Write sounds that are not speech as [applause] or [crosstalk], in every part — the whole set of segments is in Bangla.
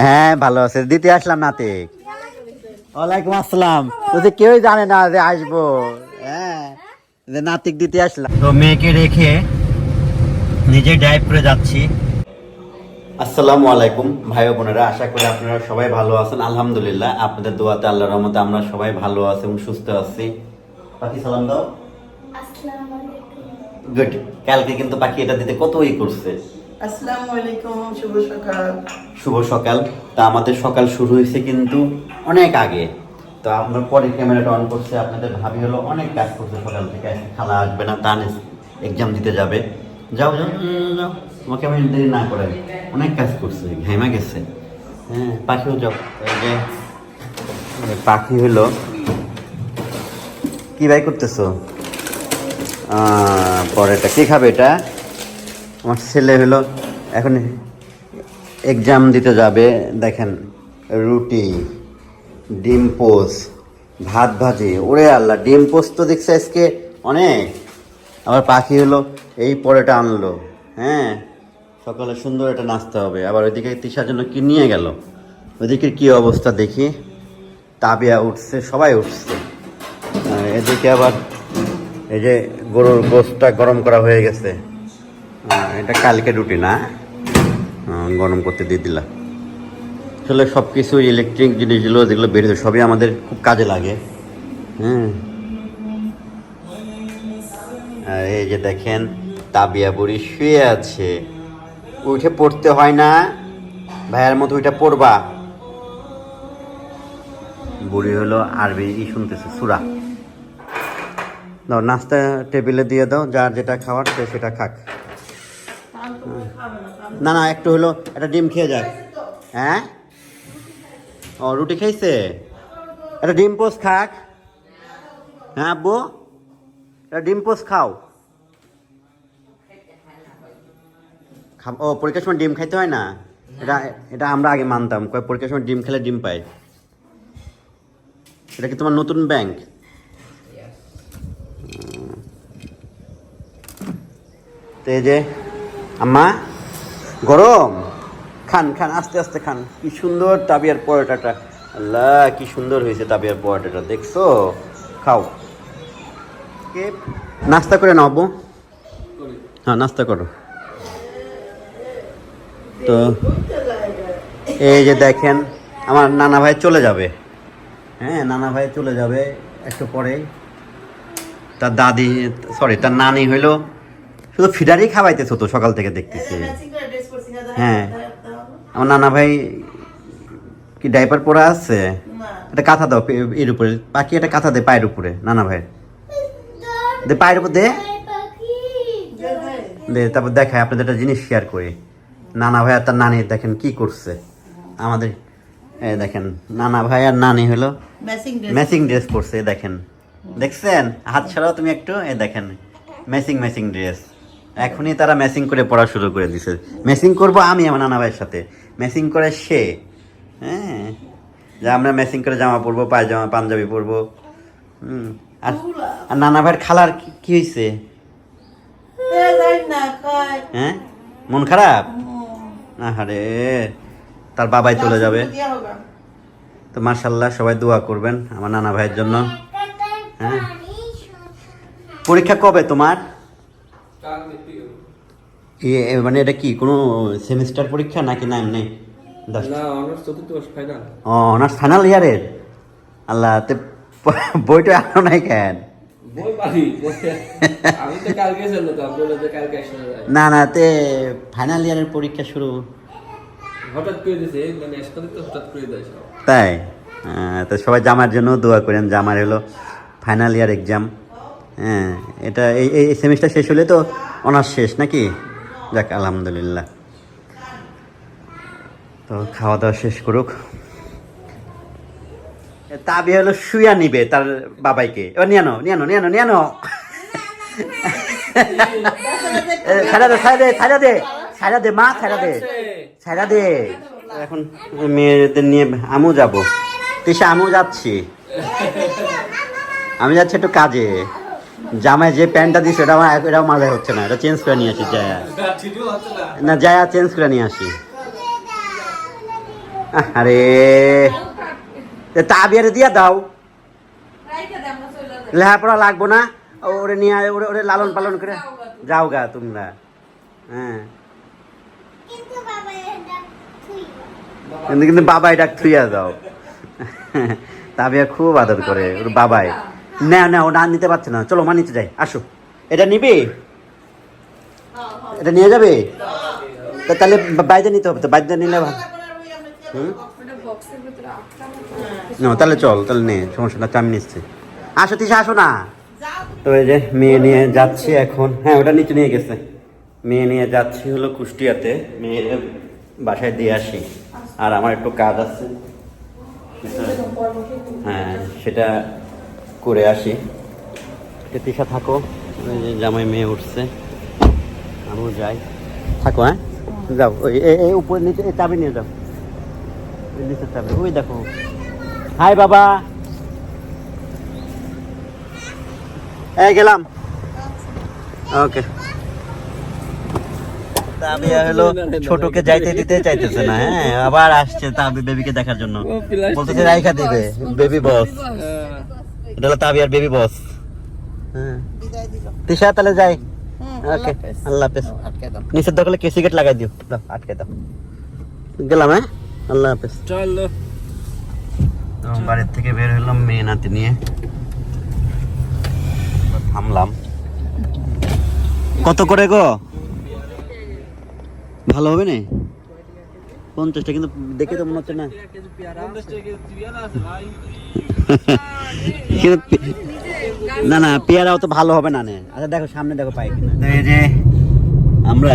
হ্যাঁ ভালো আছে। দিতে আসলাম নাতিক ওয়ালাইকুম আসসালাম। তো যে কেউ জানে না যে আসব। হ্যাঁ যে নাতিক দিতে আসলাম। তো মেয়েকে রেখে নিজে ড্রাইভ করে যাচ্ছি। আসসালামু আলাইকুম ভাই বোনেরা। আশা করি আপনারা সবাই ভালো আছেন। আলহামদুলিল্লাহ আপনাদের দোয়াতে আল্লাহর রহমতে আমরা সবাই ভালো আছি এবং সুস্থ আছি। পাখি সালাম দাও। গুড কালকে কিন্তু পাখি এটা দিতে কত ই করছে? শুভ সকাল। তা আমাদের সকাল শুরু হয়েছে কিন্তু অনেক আগে। তো আমরা পরে ক্যামেরাটা অন করছে, আপনাদের ভাবি হলো অনেক কাজ করছে, সকাল থেকে খালা আসবে না তান এক্সাম দিতে যাবে। যাও যাও যাও তোমাকে আমি দেরি না করে অনেক কাজ করছে, ঘেমা গেছে। হ্যাঁ পাখিও যাও। পাখি হলো। কি ভাই করতেছো? পরেটা কি খাবে এটা? আমার ছেলে হলো এখন এক্সাম দিতে যাবে, দেখেন, রুটি, ডিম পোস ভাত ভাজি, ওরে আল্লাহ, ডিম পোস তো দেখছে আজকে অনেক। আবার পাখি হলো এই পরেটা আনলো হ্যাঁ সকালে সুন্দর একটা নাচতে হবে। আবার ওইদিকে তিসার জন্য কি নিয়ে গেল? ওইদিকে কি অবস্থা দেখি? তাবিয়া উঠছে, সবাই উঠছে। এদিকে আবার এই যে গরুর গোস্তটা গরম করা হয়ে গেছে। এটা কালকে রুটি না। গরম করতে দিয়ে দিলাম আসলে সব কিছু ইলেকট্রিক জিনিসগুলো যেগুলো বেরিয়েছে সবই আমাদের খুব কাজে লাগে। হ্যাঁ। এই যে দেখেন, তাবিয়া বুড়ি শুয়ে আছে। উঠে পড়তে হয় না। ভাইয়ের মতো ওইটা পড়বা। বুড়ি হলো আরবি ই শুনতেছে, সুরা। দাও, নাস্তা টেবিলে দিয়ে দাও, যার যেটা খাওয়ার সে সেটা খাক। না না একটু হলো একটা ডিম খেয়ে যায় হ্যাঁ? ও রুটি খাইছে একটা ডিম পোস খাক। হ্যাঁ আব্বু? একটা ডিম পোস খাও। ও পরীক্ষার সময় ডিম খাইতে হয় না? এটা এটা আমরা আগে মানতাম কয় পরীক্ষার সময় ডিম খেলে ডিম পাই এটা কি তোমার নতুন ব্যাংক? তো এই যে আম্মা, গরম। খান খান, আস্তে আস্তে খান। কি সুন্দর তাবিয়ার পরোটাটা। আল্লাহ, কি সুন্দর হয়েছে তাবিয়ার পরোটাটা, দেখছ? খাও। কে নাস্তা করে নাও হ্যাঁ নাস্তা করো। তো, এই যে দেখেন, আমার নানা ভাই চলে যাবে। হ্যাঁ নানা ভাই চলে যাবে একটু পরে তার দাদি সরি তার নানি হইল শুধু ফিডারই খাওয়াইতেছো তো সকাল থেকে দেখতেছি। হ্যাঁ। আমার নানা ভাই কি ডাইপার পরা আছে? একটা কাঁথা দাও এর উপরে। পাখি একটা কাঁথা দে পায়ের উপরে নানা ভাই দে পায়ের উপর দে। দে তারপর দেখায় আপনাদের একটা জিনিস শেয়ার করি। নানা ভাই আর তার নানি দেখেন কি করছে। আমাদের এই দেখেন নানা ভাই আর নানি হলো ম্যাচিং ড্রেস পরছে দেখেন। দেখছেন? হাত ছাড়াও তুমি একটু এ দেখেন। ম্যাচিং ম্যাচিং ড্রেস এখনই তারা ম্যাচিং করে পড়া শুরু করে দিছে। ম্যাচিং করব আমি আমার নানা ভাইয়ের সাথে। ম্যাচিং করে সে। হ্যাঁ। যে আমরা ম্যাচিং করে জামা পরবো পায়জামা পাঞ্জাবি পরবো। হুম। আর আর নানা ভাইয়ের খালার কি- হয়েছে হ্যাঁ? মন খারাপ? আরে তার বাবাই চলে যাবে। তো মার্শাল্লাহ সবাই দোয়া করবেন আমার নানা ভাইয়ের জন্য। হ্যাঁ। পরীক্ষা কবে তোমার? এ- মানে এটা কি কোনো সেমিস্টার পরীক্ষা নাকি না এমনি? ও অনার্স ফাইনাল ইয়ারের আল্লাহ তে বইটা আনো নাই কেন? না না তে ফাইনাল ইয়ারের পরীক্ষা শুরু। মানে তাই? তো সবাই জামার জন্য দোয়া করেন জামার হলো ফাইনাল ইয়ার এক্সাম হ্যাঁ এটা এই এই সেমিস্টার শেষ হলে তো অনার্স শেষ নাকি? যাক আলহামদুলিল্লাহ। তো খাওয়া দাওয়া শেষ করুক। তাবি হলো শুয়া নিবে তার বাবাইকে। এবার নিয়ে আনো নিয়ে আনো নিয়ে আনো নিয়ে আনো এ, ছাড়া দে ছাড়া দে ছাড়া দে ছাড়া দে মা ছাড়া দে ছাড়া দে। এখন মেয়েদের নিয়ে আমু যাব। তিসা আমু যাচ্ছি। আমি যাচ্ছি একটু কাজে। জামায় যে প্যান্টটা দিছে, এটা আমার এটাও মাথায় হচ্ছে না, এটা চেঞ্জ করে নিয়ে আসি, জায়া। না, জায়া চেঞ্জ করে নিয়ে আসি। আরে, এ তাবিয়ারে দিয়া দাও। লেখাপড়া লাগবো না, ওরে নিয়ে ওরে ওরে লালন পালন করে। যাও গা তোমরা। হ্যাঁ। কিন্তু বাবাই ডাক থুইয়া দাও। তাবিয়া খুব আদর করে, ওর বাবাই। না না, ও না নিতে পারছে না। চলো, মা নিতে যাই। আসো। এটা নিবি? এটা নিয়ে যাবে? তাহলে বাইরে নিতে হবে তো। বাইরে নিলে ভালো না, তাহলে চল, তাহলে নে, সমস্যা না আমি নিচ্ছি। আসো তিসা আসো না। তো এই যে, মেয়ে নিয়ে যাচ্ছি এখন। হ্যাঁ ওটা নিচে নিয়ে গেছে। মেয়ে নিয়ে যাচ্ছি হলো কুষ্টিয়াতে। মেয়ের বাসায় দিয়ে আসি। আর আমার একটু কাজ আছে। হ্যাঁ সেটা করে আসি। তো থাকো। জামাই মেয়ে উঠছে। আমিও যাই। থাকো হ্যাঁ? যাও। ওই এই উপরে নিচে এই চাবি নিয়ে যাও। ওই নিচের চাবি। ওই দেখো। হাই বাবা। এই গেলাম। ওকে। তাবিয়া হলো ছোটকে যাইতে দিতে চাইতেছে না হ্যাঁ? আবার আসছে তাবি বেবিকে দেখার জন্য। বলতেছে রাইখা দিবে। Baby boss. হ্যাঁ। এটা হলো তাবিয়ার বেবি বস হ্যাঁ। তিশা তাহলে যাই। ওকে। আল্লাহ হাফেজ। নিচের দখলে কেসি গেট লাগাই দিও। দাও আটকে দাও। গেলাম হ্যাঁ? আল্লাহ হাফেজ। চলো। তো বাড়ির থেকে বের হলাম মেয়ে নাতি নিয়ে। থামলাম। কত করে গো? ভালো হবে না? পঞ্চাশটা কিন্তু দেখে তো মনে হচ্ছে না। [laughs] কিন্তু না না পেয়ারাও তো ভালো হবে না নে। আচ্ছা দেখো সামনে দেখো পাই কিনা। এই যে আমরা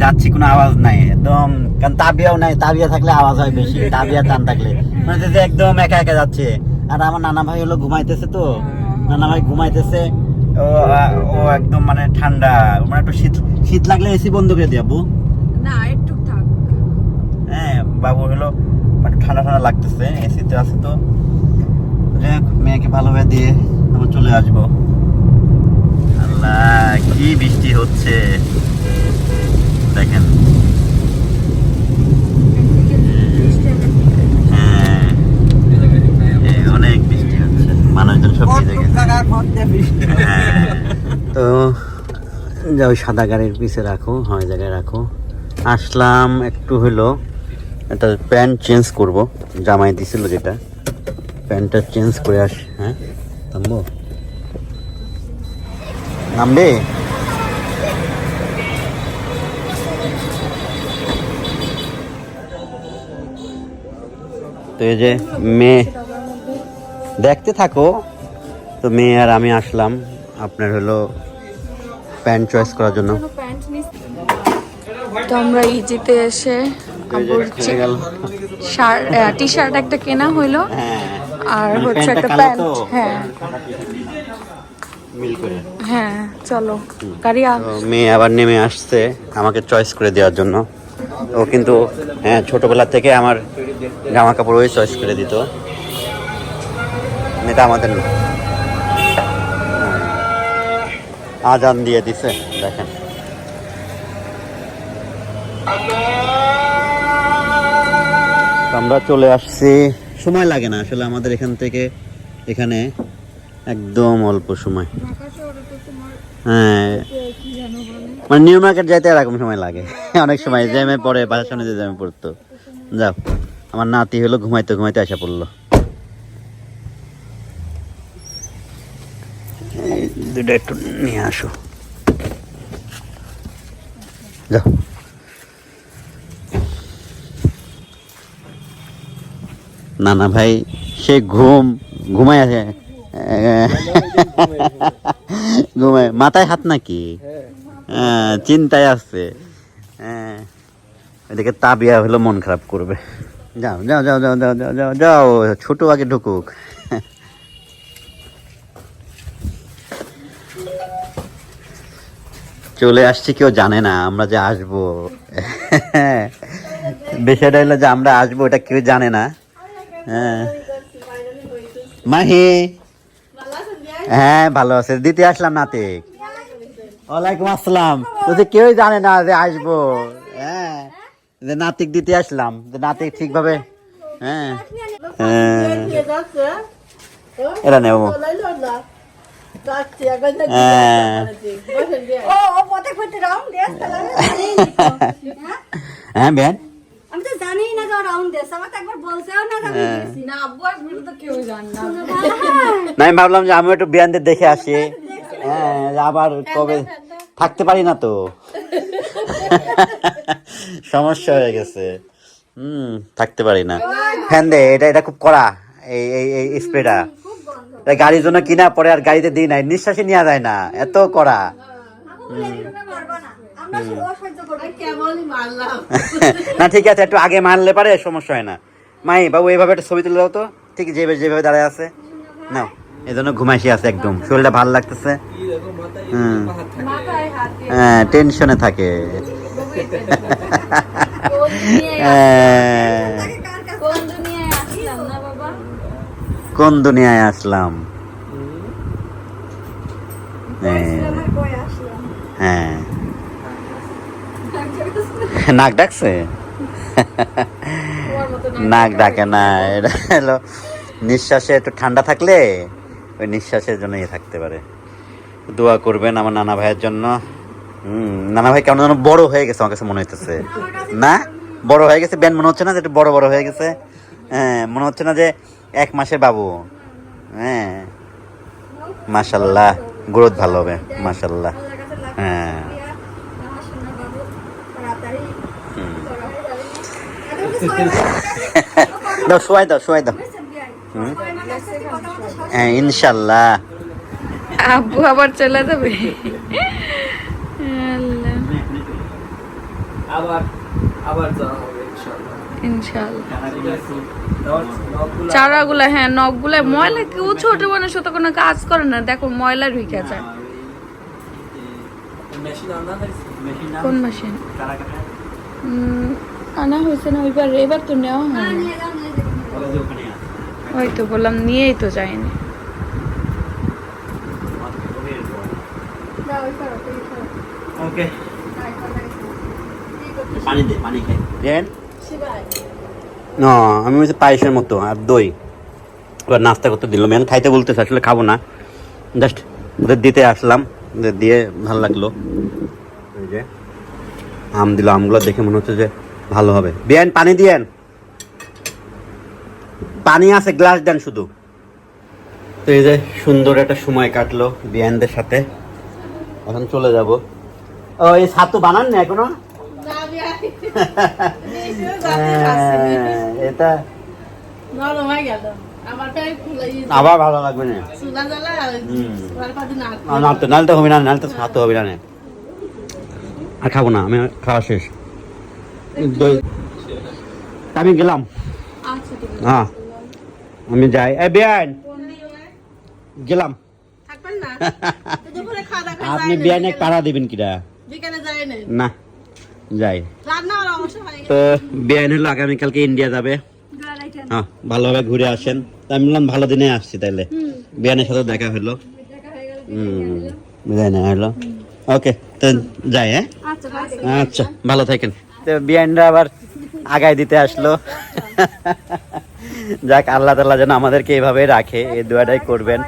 যাচ্ছি কোনো আওয়াজ নাই একদম কারণ তাবিয়াও নাই তাবিয়া থাকলে আওয়াজ হয় বেশি তাবিয়া টান থাকলে। মানে যে একদম একা একা যাচ্ছে। আর আমার নানা ভাই হলো ঘুমাইতেছে তো নানা ভাই ঘুমাইতেছে ও ও একদম মানে ঠান্ডা মানে একটু শীত শীত লাগলে এসি বন্ধ করে দিয়াবো না একটু থাক। হ্যাঁ বাবু হলো একটু ঠান্ডা ঠান্ডা লাগতেছে এসিতে আছে তো। মেয়েকে ভালোভাবে দিয়ে আমরা চলে আসব। আল্লাহ, কি বৃষ্টি হচ্ছে। দেখেন। হ্যাঁ অনেক বৃষ্টি হচ্ছে। মানুষজন সব হ্যাঁ। তো, যাও সাদা গাড়ির পিছে রাখো, হয় জায়গায় রাখো। আসলাম, একটু হলো একটা প্যান্ট চেঞ্জ করব, জামাই দিছিল যেটা। প্যান্টটা চেঞ্জ করে আস হ্যাঁ? নামবো নামবে? তো এই যে মেয়ে দেখতে থাকো। তো মেয়ে আর আমি আসলাম আপনার হলো প্যান্ট চয়েস করার জন্য। তো আমরা ইজিতে এসে টি শার্ট একটা কেনা হইল। হ্যাঁ। আর মানে হচ্ছে একটা প্যান্ট হ্যাঁ। মিল করে। হ্যাঁ চলো। কারিয়া? মেয়ে আবার নেমে আসছে আমাকে চয়েস করে দেওয়ার জন্য। ও কিন্তু হ্যাঁ ছোটবেলা থেকে আমার জামা কাপড় ওই চয়েস করে দিত। এটা আমাদের আজান দিয়ে দিছে দেখেন। আমরা চলে আসছি সময় লাগে না। আসলে আমাদের এখান থেকে এখানে একদম অল্প সময়। হ্যাঁ। মানে নিউ মার্কেট যাইতে এরকম সময় লাগে। অনেক সময় জ্যামে পড়ে, বাসার সামনে যে জ্যামে পড়তো। যাও, আমার নাতি হলো ঘুমাইতে ঘুমাইতে আসা পড়ল। দুটো একটু নিয়ে আসো। যাও। না না ভাই সে ঘুম ঘুমায় আছে। ঘুমায় মাথায় হাত নাকি? হ্যাঁ, চিন্তায় আছে। হ্যাঁ এদিকে তাবিয়া হলো মন খারাপ করবে। যাও যাও যাও যাও যাও যাও যাও যাও ছোট আগে ঢুকুক। চলে আসছি কেউ জানে না আমরা যে আসব। বিষয়টা হলো যে আমরা আসব এটা কেউ জানে না। হ্যাঁ। মাহি। হ্যাঁ ভালো আছে। দিতে আসলাম নাতিক ওয়ালাইকুম আসসালাম। তো যে কেউই জানে না যে আসব। হ্যাঁ যে নাতিক দিতে আসলাম। যে নাতিক ঠিকভাবে হ্যাঁ।, হ্যাঁ। এটা নেব। হ্যাঁ।, হ্যাঁ বেন। আমি তো জানি না যে রাউন্ড দেয় আমার তো একবার বলছেও না আমি হ্যাঁ। গেছি। না আব্বু আসবে তো কেউ জান না। না আমি ভাবলাম যে আমি একটু বিয়ানদের দেখে আসি। হ্যাঁ আবার কবে থাকতে পারি না তো। সমস্যা হয়ে গেছে। হুম থাকতে পারি না। ফ্যান দে এটা এটা খুব কড়া এই এই এই স্প্রেটা। এটা গাড়ির জন্য কিনা পরে আর গাড়িতে দিই নাই নিঃশ্বাসই নেওয়া যায় না এত কড়া। আমাকে মারবা না। [laughs] না ঠিক আছে একটু আগে মারলে পারে সমস্যা হয় না। মাই বাবু এইভাবে একটা ছবি তুলে দাও তো। ঠিক যেভাবে যেভাবে দাঁড়ায় আছে। নাও এই জন্য ঘুমাইছি আছে একদম। শরীরটা ভালো লাগতেছে। হ্যাঁ টেনশনে থাকে। কোন দুনিয়ায় আসলাম না কোন দুনিয়ায় আসলাম? হ্যাঁ, আমার কই আসলাম। হ্যাঁ নাক ডাকছে? নাক ডাকে না এটা হলো নিঃশ্বাসে একটু ঠান্ডা থাকলে ওই নিঃশ্বাসের জন্য ইয়ে থাকতে পারে। দোয়া করবেন আমার নানা ভাইয়ের জন্য। হুম নানা ভাই কেমন যেন বড় হয়ে গেছে আমার কাছে মনে হইতেছে। না? বড় হয়ে গেছে? ব্যান মনে হচ্ছে না যে একটু বড় বড় হয়ে গেছে? হ্যাঁ মনে হচ্ছে না যে এক মাসের বাবু। হ্যাঁ। মাশাল্লাহ গ্রোথ ভালো হবে লাখ হ্যাঁ দিয়া, আমার সোনা বাবু তাড়াতাড়ি হুম। বড় হয়ে যাবে। এখন তো ছয় মাস। দাও শোয়াই দাও শোয়াই দাও। হ্যাঁ ইনশাল্লাহ। আব্বু আবার চলে যাবে। আবার আবার যাওয়া হবে ইনশাআল্লাহ ইনশাআল্লাহ তোমার নখগুলো চারাগুলা হ্যাঁ নখগুলা ময়লা কেউ ছোট মানুষ কোনো কাজ করে না? দেখো ময়লা ঢুকে যায় মেশিন আনা হয়েছে? মেশিন কোন মেশিন? আনা হয়েছে না ওইবার এবার তো নেওয়া হয় যাও। ওই তো বললাম নিয়েই তো যায়নি। ওকে? পানি দে পানি খাই। দেন? না আমি হচ্ছে পায়েসের মতো আর দই। এবার নাস্তা করতে দিল। মেন খাইতে বলতেছে আসলে খাব না। জাস্ট ওদের দিতে আসলাম দিয়ে ভালো লাগল। এই যে আম দিল আমগুলো দেখে মনে হচ্ছে যে ভালো হবে। বিয়ান পানি দিয়েন। পানি আছে গ্লাস দেন শুধু। তো এই যে সুন্দর একটা সময় কাটলো বিয়ানদের সাথে। এখন চলে যাব। ও এই ছাতু বানান না এখনও? [laughs] হ্যাঁ, এটা আবার ভালো লাগবে না। চুলা জ্বালা হুম। চুলার পাতি না। আর না তো নাহলে তো হবে না নাহলে তো খাতে হবে না। আর খাব না আমি খাওয়া শেষ। আমি গেলাম। আচ্ছা হ্যাঁ। আমি যাই। এ বিয়ান। গেলাম। না? [laughs] করে আপনি বিয়ানে। পাড়া দিবেন কিরা? না। না যাই। তো বিয়ান হলো আগামীকালকে ইন্ডিয়া যাবে। হ্যাঁ ভালোভাবে ঘুরে আসেন। আমি বললাম ভালো দিনে আসছি তাইলে। বিয়ানের সাথে দেখা হলো। হুম বিদায় নেওয়া হলো। ওকে তো যাই হ্যাঁ? আচ্ছা, আচ্ছা ভালো থাকেন। তো বিয়ানরা আবার আগায় দিতে আসলো। যাক আল্লাহ তাল্লাহ যেন আমাদেরকে এইভাবে রাখে এই দোয়াটাই করবেন।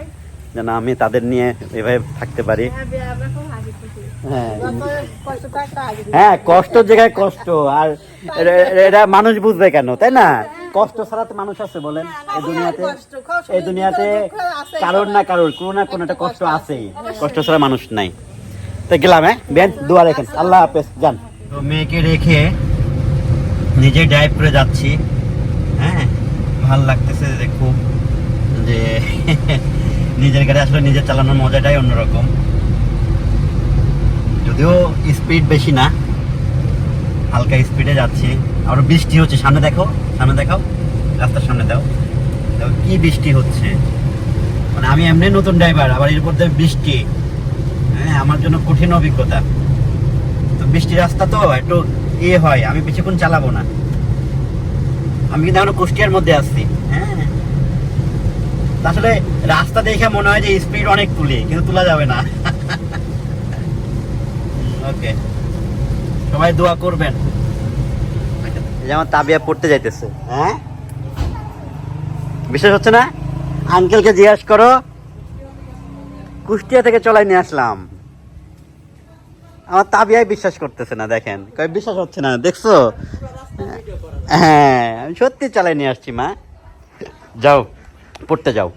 যেন আমি তাদের নিয়ে এভাবে থাকতে পারি। হ্যাঁ। হ্যাঁ কষ্ট। হ্যাঁ জায়গায় কষ্ট। আর এটা মানুষ বুঝবে কেন তাই না? কষ্ট ছাড়া তো মানুষ আছে বলেন। এই দুনিয়াতে এই দুনিয়াতে কারোর না কারোর কোনো না কোনো একটা কষ্ট আছেই কষ্ট ছাড়া মানুষ নাই। তো গেলাম হ্যাঁ? বেন দোয়া রেখেন। আল্লাহ হাফেজ যান। তো মেয়েকে রেখে নিজে ড্রাইভ করে যাচ্ছি। হ্যাঁ? ভালো লাগতেছে যে খুব যে [laughs] নিজের গাড়ি আসলে নিজে চালানোর মজাটাই অন্যরকম। যদিও স্পিড বেশি না, হালকা স্পিডে যাচ্ছি। আর বৃষ্টি হচ্ছে, সামনে দেখো, সামনে দেখাও, রাস্তার সামনে দাও। দেখো কি বৃষ্টি হচ্ছে। মানে আমি এমনি নতুন ড্রাইভার আবার এর মধ্যে বৃষ্টি। হ্যাঁ আমার জন্য কঠিন অভিজ্ঞতা। তো বৃষ্টি রাস্তা তো একটু ইয়ে হয় আমি বেশিক্ষণ চালাবো না। আমি কিন্তু এখনও কুষ্টিয়ার মধ্যে আসছি হ্যাঁ। আসলে রাস্তা দেখে মনে হয় যে স্পিড অনেক তুলি কিন্তু তোলা যাবে না। [laughs] ওকে সবাই দোয়া করবেন। যেমন তাবিয়া পড়তে যাইতেছে। হ্যাঁ? বিশ্বাস হচ্ছে না? আঙ্কেলকে জিজ্ঞাস করো। কুষ্টিয়া থেকে চলাই নিয়ে আসলাম। আমার তাবিয়াই বিশ্বাস করতেছে না, দেখেন। কয়, বিশ্বাস হচ্ছে না, দেখছ? হ্যাঁ আমি সত্যি চালাই নিয়ে আসছি, মা। যাও, পড়তে যাও।